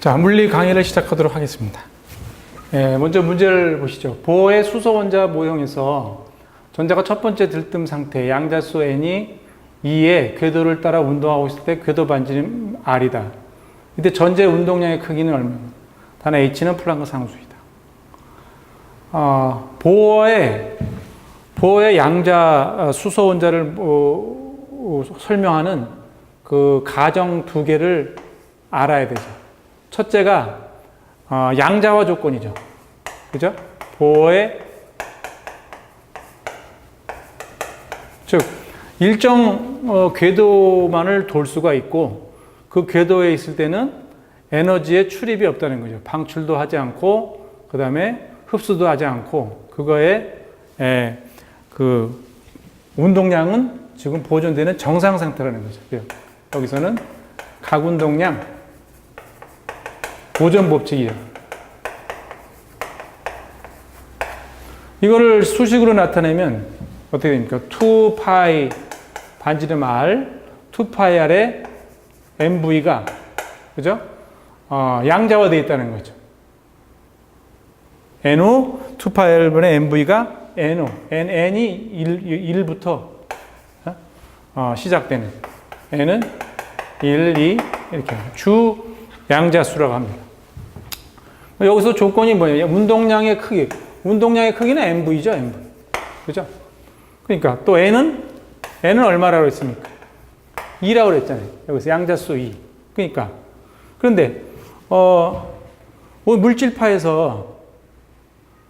자, 물리 강의를 시작하도록 하겠습니다. 예, 먼저 문제를 보시죠. 보의 수소 원자 모형에서 전자가 첫 번째 들뜸 상태, 양자수 n이 2의 궤도를 따라 운동하고 있을 때 궤도 반지름 r이다. 이때 전체 운동량의 크기는 얼마나? 단 h는 플랑크 상수이다. 아, 보어의 보어의 양자 수소 원자를 어, 어, 설명하는 그 가정 두 개를 알아야 되죠. 첫째가 어, 양자화 조건이죠. 그죠? 보어의 즉 일정 어, 궤도만을 돌 수가 있고 그 궤도에 있을 때는 에너지의 출입이 없다는 거죠. 방출도 하지 않고 그 다음에 흡수도 하지 않고 그거에 에, 그 운동량은 지금 보존되는 정상 상태라는 거죠. 여기서는 각 운동량 보존 법칙이에요. 이거를 수식으로 나타내면 어떻게 됩니까? 2파이 반지름 r, 2파이 r의 mv가 그죠? 어, 양자화되어 있다는 거죠. NO 2파이 r분의 mv가 NO, N, N이 1, 1부터 어, 시작되는 N은 1, 2 이렇게 주 양자수라고 합니다. 여기서 조건이 뭐예요? 운동량의 크기. 운동량의 크기는 MV죠, MV. 그죠? 그러니까 또 N은 N은 얼마라고 했습니까? 2라고 그랬잖아요. 여기서 양자수 2. 그러니까 그런데 어, 물질파에서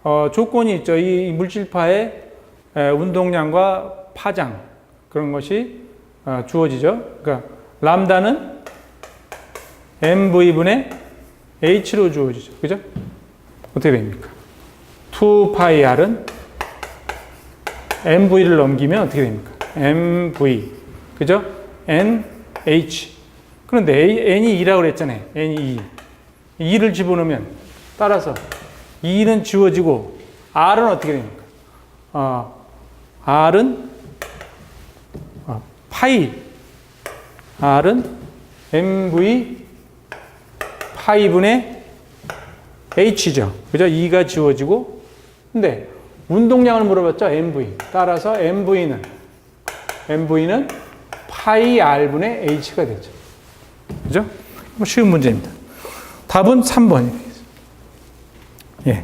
어, 조건이 있죠. 이 물질파의 에, 운동량과 파장 그런 것이 어, 주어지죠. 그러니까 람다는 mv분의 h로 주어지죠. 그죠? 어떻게 됩니까? 2파이 r은 mv를 넘기면 어떻게 됩니까? mv. 그죠? nh. 그런데 A, n이 2라고 그랬잖아요. n이 2. 2를 집어넣으면 따라서 2는 지워지고 r은 어떻게 됩니까? 어, r은 어, 파이 r은 mv 파이분의 h죠. 그죠? 2가 지워지고 근데 운동량을 물어봤죠. mv. 따라서 mv는 mv는 파이 r분의 h가 되죠. 그죠? 뭐 쉬운 문제입니다. 답은 3번이 되겠습니다. 예.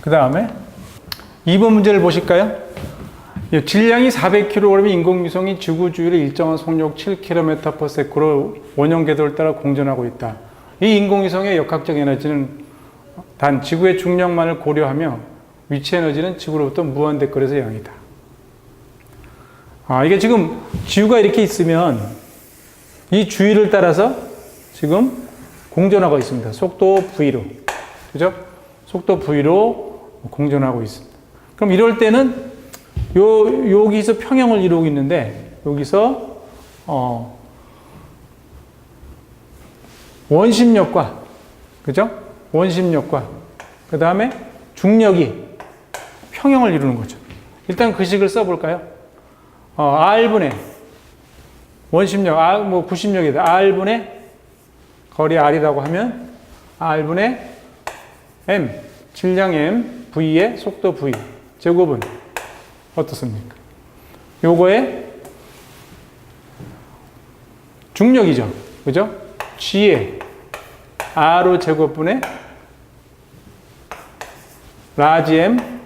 그 다음에 2번 문제를 보실까요? 예, 질량이 400kg의 인공위성이 지구 주위를 일정한 속력 7km/s로 원형 궤도를 따라 공전하고 있다. 이 인공위성의 역학적 에너지는 단 지구의 중력만을 고려하며 위치 에너지는 지구로부터 무한대거리에서 0이다. 아, 이게 지금 지구가 이렇게 있으면 이 주위를 따라서 지금 공전하고 있습니다. 속도 V로. 그죠? 속도 V로 공전하고 있습니다. 그럼 이럴 때는 요, 여기서 평형을 이루고 있는데, 여기서, 어, 원심력과, 그죠? 원심력과, 그 다음에 중력이 평형을 이루는 거죠. 일단 그 식을 써볼까요? 어, R분의, 원심력, R, 뭐, 구심력이다. R분의 거리 R이라고 하면, R분의 M, 질량 M, V의 속도 V, 제곱은 어떻습니까? 요거의 중력이죠. 그죠? G의 R호 제곱분의 라지 M,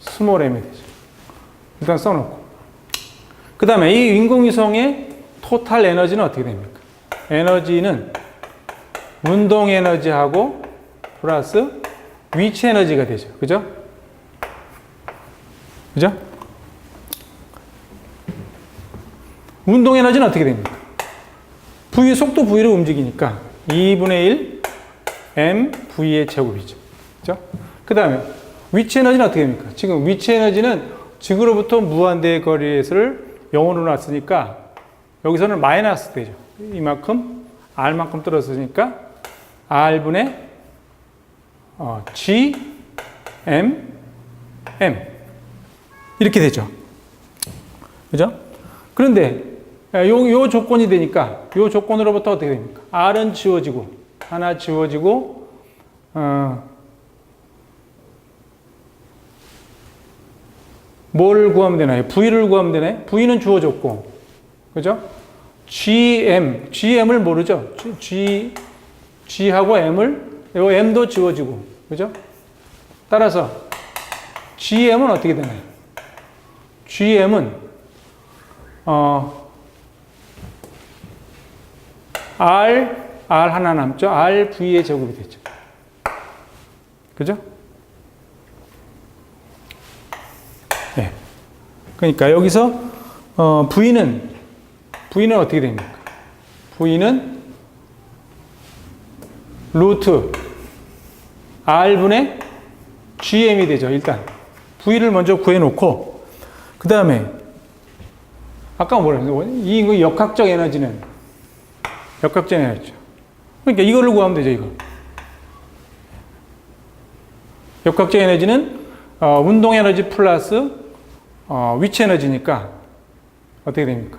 스몰 M이 되죠. 일단 써놓고. 그 다음에 이 인공위성의 토탈 에너지는 어떻게 됩니까? 에너지는 운동 에너지하고 플러스 위치 에너지가 되죠. 그죠? 그죠? 운동 에너지는 어떻게 됩니까? V 속도 V로 움직이니까 2분의 1 m V의 제곱이죠. 그죠? 그 다음에 위치 에너지는 어떻게 됩니까? 지금 위치 에너지는 지구로부터 무한대 거리를 0으로 놨으니까 여기서는 마이너스 되죠. 이만큼 R만큼 떨어졌으니까 R분의 어, G, M, M 이렇게 되죠. 그죠? 그런데 요, 요 조건이 되니까 요 조건으로부터 어떻게 됩니까? R은 지워지고 하나 지워지고 어, 뭘 구하면 되나요? V를 구하면 되나요? V는 주어졌고 그죠? GM, GM을 모르죠? G, G하고 M을 요 M도 지워지고 그죠? 따라서 GM은 어떻게 되나요? GM은 어, R, R 하나 남죠? R, V의 제곱이 되죠. 그죠? 네. 그러니까 여기서 어, V는 V는 어떻게 됩니까? V는 루트 R분의 GM이 되죠. 일단 V를 먼저 구해놓고 그 다음에 아까 뭐라 그랬어요? 이 역학적 에너지는 에너지죠. 그러니까 이거를 구하면 되죠. 이거 역학적 에너지는 어, 운동 에너지 플러스 어, 위치 에너지니까 어떻게 됩니까?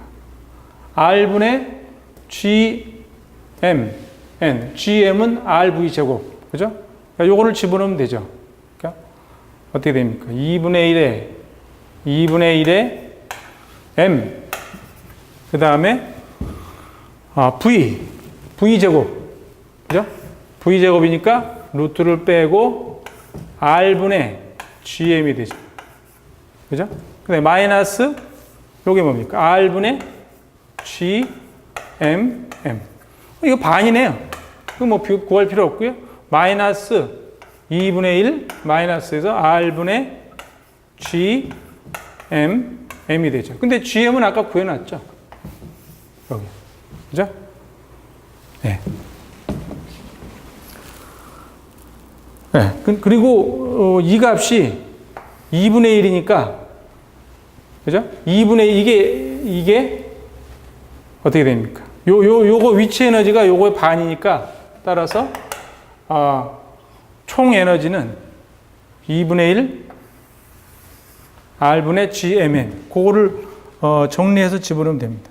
R분의 GM N GM은 RV 제곱 그죠? 그러니까 요거를 집어넣으면 되죠. 그러니까 어떻게 됩니까? 2분의 1에 2분의 1에 M 그 다음에 아, V V 제곱 그죠? V 제곱이니까 루트를 빼고 R분의 GM이 되죠. 그죠? 근데 마이너스 요게 뭡니까? R분의 G M M 이거 반이네요. 이거 뭐 비- 구할 필요 없고요. 마이너스 2분의 1 마이너스에서 R분의 G M M이 되죠. 근데 GM은 아까 구해놨죠. 여기. 그죠? 네. 네. 그- 그리고 어, 이 값이 2분의 1이니까 그죠? 2분의 이게 이게 어떻게 됩니까? 요 요 요거 위치 에너지가 요거의 반이니까 따라서 아, 총 에너지는 2분의 1 R분의 GMN 그거를 어, 정리해서 집어넣으면 됩니다.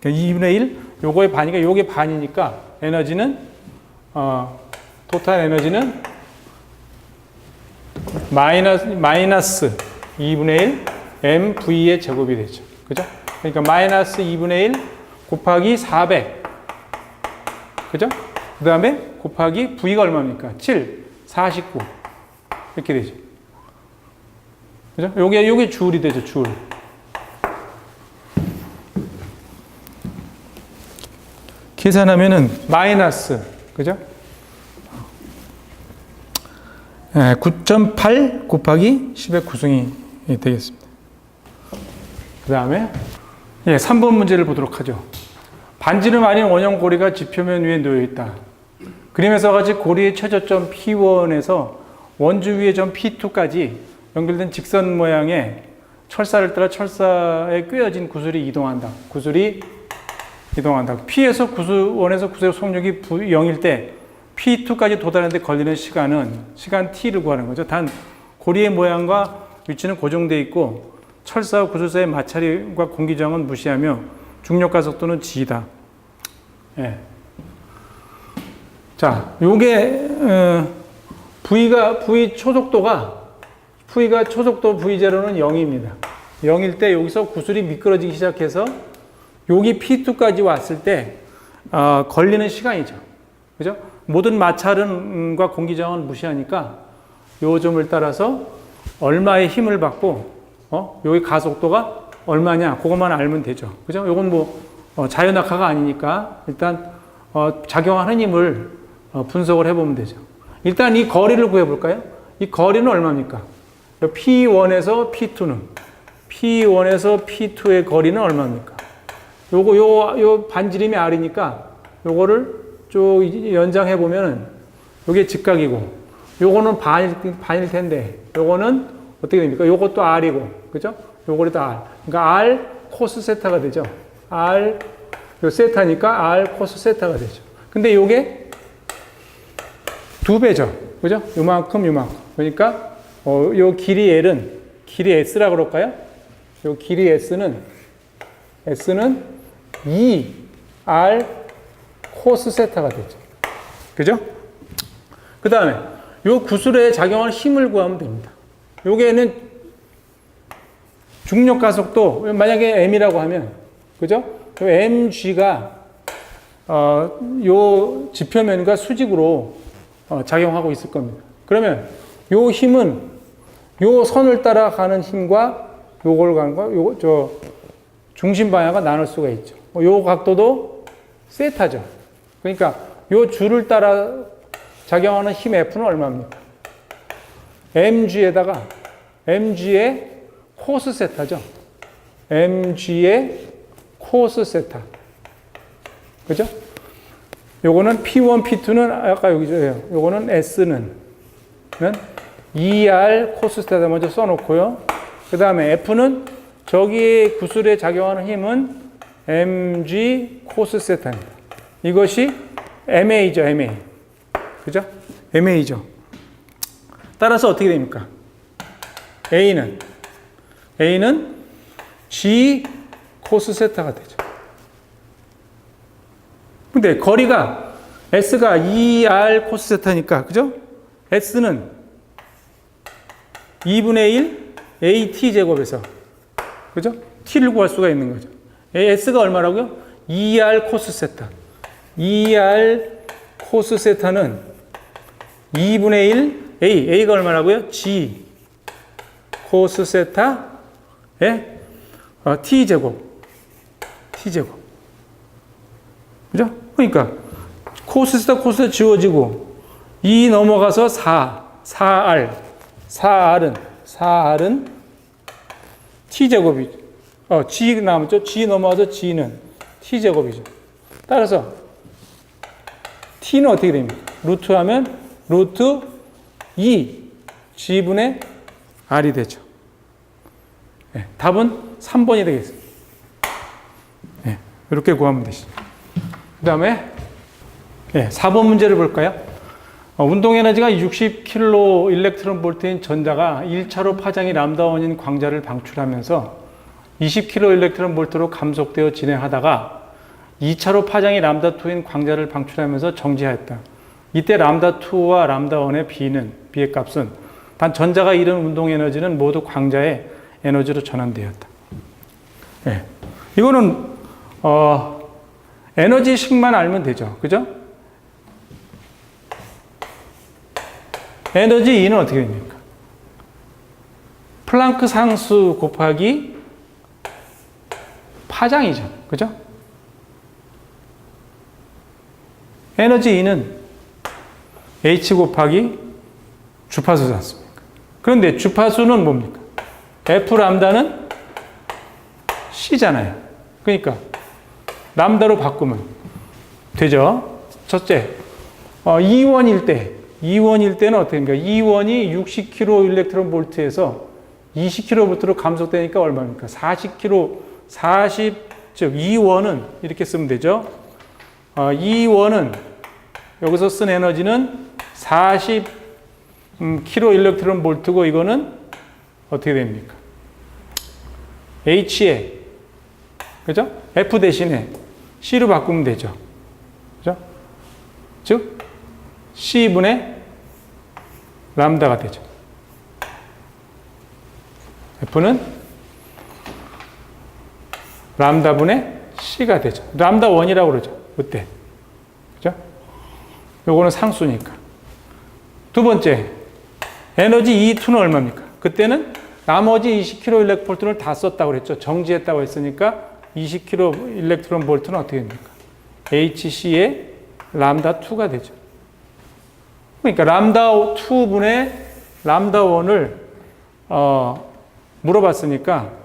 그러니까 2분의 1 요거의 반이니까 요게 반이니까 에너지는 어, 토탈 에너지는 마이너스 마이너스 2분의 1 MV의 제곱이 되죠. 그죠? 그러니까 마이너스 2분의 1 곱하기 400. 그죠? 그 다음에 곱하기 V가 얼마입니까? 7, 49. 이렇게 되죠. 그죠? 요게, 요게 주울이 되죠, 주 계산하면은 마이너스, 그죠? 9.8 곱하기 10의 9승이 되겠습니다. 그 다음에 예, 3번 문제를 보도록 하죠. 반지름 아닌 원형 고리가 지표면 위에 놓여 있다. 그림에서 같이 고리의 최저점 P1에서 원주 위의 점 P2까지 연결된 직선 모양의 철사를 따라 철사에 꿰어진 구슬이 이동한다. 구슬이 이동한다. P에서 구슬, 원에서 구슬의 속력이 0일 때 P2까지 도달하는데 걸리는 시간은 시간 T를 구하는 거죠. 단 고리의 모양과 위치는 고정되어 있고 철사와 구슬 사이의 마찰과 공기저항은 무시하며 중력 가속도는 G다. 예. 자, 요게 어, V가 V 초속도가 V가 초속도 V0는 0입니다. 0일 때 여기서 구슬이 미끄러지기 시작해서 여기 P2까지 왔을 때 어, 걸리는 시간이죠. 그죠? 모든 마찰은과 공기저항은 무시하니까 요 점을 따라서 얼마의 힘을 받고 어? 여기 가속도가 얼마냐 그것만 알면 되죠. 그죠? 요건 뭐 어, 자연낙하가 아니니까 일단 어, 작용하는 힘을 어, 분석을 해보면 되죠. 일단 이 거리를 구해볼까요? 이 거리는 얼마입니까? P1에서 P2는 P1에서 P2의 거리는 얼마입니까? 요거 요, 요 반지름이 R이니까 요거를 쭉 연장해 보면은 요게 직각이고 요거는 반일, 반일 텐데 요거는 어떻게 됩니까? 요것도 R이고 그죠? 요거도 R. 그러니까 R 코스 세타가 되죠. R 요 세타니까 R 코스 세타가 되죠. 근데 요게 두 배죠. 그죠? 요만큼 요만큼. 그러니까 어, 요 길이 L은 길이 S라 그럴까요? 요 길이 S는 S는 2 R 코스 세타가 되죠. 그죠? 그 다음에 요 구슬에 작용하는 힘을 구하면 됩니다. 요게는 중력 가속도 만약에 m이라고 하면 그죠? 요 mg가 어, 요 지표면과 수직으로 어, 작용하고 있을 겁니다. 그러면 요 힘은 요 선을 따라가는 힘과 요걸 거, 요저 중심 방향과 나눌 수가 있죠. 어, 요 각도도 세타죠. 그러니까 요 줄을 따라 작용하는 힘 F는 얼마입니까? mg에다가 mg의 코스 세타죠. mg의 코스 세타. 그죠? 요거는 P1, P2는 아까 여기죠. 요거는 S는 는 ER 코스 세타 먼저 써 놓고요. 그 다음에 F는 저기 구슬에 작용하는 힘은 mg 코스 세타입니다. 이것이 MA죠, MA. 그죠? MA죠. 따라서 어떻게 됩니까? A는 A는 G 코스 세타가 되죠. 근데 거리가 S가 2R 코스 세타니까 그죠? S는 2분의 1 AT 제곱에서 그죠? T를 구할 수가 있는 거죠. S가 얼마라고요? 2R 코스 세타. 2R 코스 세타는 2분의 1 A. A가 얼마라고요? G 코스 세타의 어, T 제곱. T 제곱. 그죠? 그러니까 코스 세타 코스 세타 지워지고 2 넘어가서 4. 4R. 4R은 4R은 T 제곱이죠. 어, G 남았죠? G 넘어가서 G는 T 제곱이죠. 따라서 T는 어떻게 됩니까? 루트 하면 루트 2 G분의 R이 되죠. 네, 답은 3번이 되겠습니다. 네, 이렇게 구하면 되시죠. 그 다음에 네, 4번 문제를 볼까요? 어, 운동 에너지가 60kg 일렉트론 볼트인 전자가 1차로 파장이 람다 원인 광자를 방출하면서 20kg 일렉트론 볼트로 감속되어 진행하다가 2차로 파장이 람다 2인 광자를 방출하면서 정지하였다. 이때 람다 2와 람다 1의 B는 B의 값은 단 전자가 잃은 운동 에너지는 모두 광자의 에너지로 전환되었다. 예. 이거는 어, 에너지식만 알면 되죠. 그죠? 에너지 E는 어떻게 됩니까? 플랑크 상수 곱하기 파장이죠. 그죠? 에너지 E는 H 곱하기 주파수지 않습니까? 그런데 주파수는 뭡니까? F 람다는 C잖아요. 그러니까 람다로 바꾸면 되죠. 첫째, 어, 2원일 때, 2원일 때는 어떻게 됩니까? 2원이 60kg 일렉트론 볼트에서 20kg 볼트로 감속되니까 얼마입니까? 40kg, 40, 즉 2원은 이렇게 쓰면 되죠. 어, 2원은 여기서 쓴 에너지는 40 음, 킬로 일렉트론 볼트고 이거는 어떻게 됩니까? H에 그죠? F 대신에 C로 바꾸면 되죠. 그죠? 즉 C분의 람다가 되죠. F는 람다분의 C가 되죠. 람다 1이라고 그러죠. 그때. 그죠? 요거는 상수니까. 두 번째, 에너지 E2는 얼마입니까? 그때는 나머지 20kg 일렉트론을 다 썼다고 그랬죠. 정지했다고 했으니까 20kg 일렉트론 볼트는 어떻게 됩니까? HC의 람다 2가 되죠. 그러니까 람다 2분의 람다 1을 어, 물어봤으니까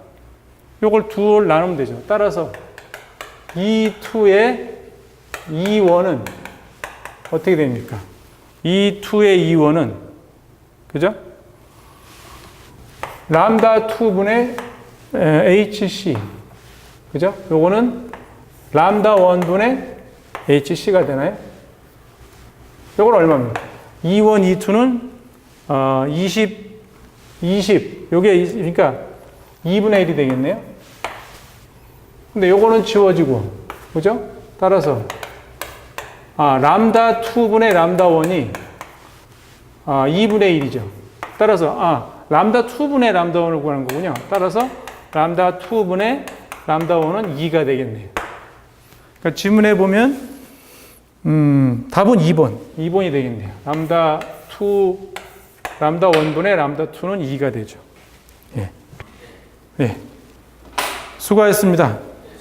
요걸 둘 나누면 되죠. 따라서 E2의 E1은 어떻게 됩니까? E2의 E1은 그죠? 람다 2분의 HC 그죠? 요거는 람다 1분의 HC가 되나요? 요건 얼마입니까? E1, E2는 어, 20, 20 요게 20, 그러니까 2분의 1이 되겠네요. 근데 요거는 지워지고 그죠? 따라서 아, 람다 2분의 람다 1이 아, 2분의 1이죠. 따라서 아, 람다 2분의 람다 1을 구하는 거군요. 따라서 람다 2분의 람다 1은 2가 되겠네요. 그러니까 지문에 보면 음, 답은 2번. 2번이 되겠네요. 람다 2 람다 1분의 람다 2는 2가 되죠. 예. 예. 수고하셨습니다.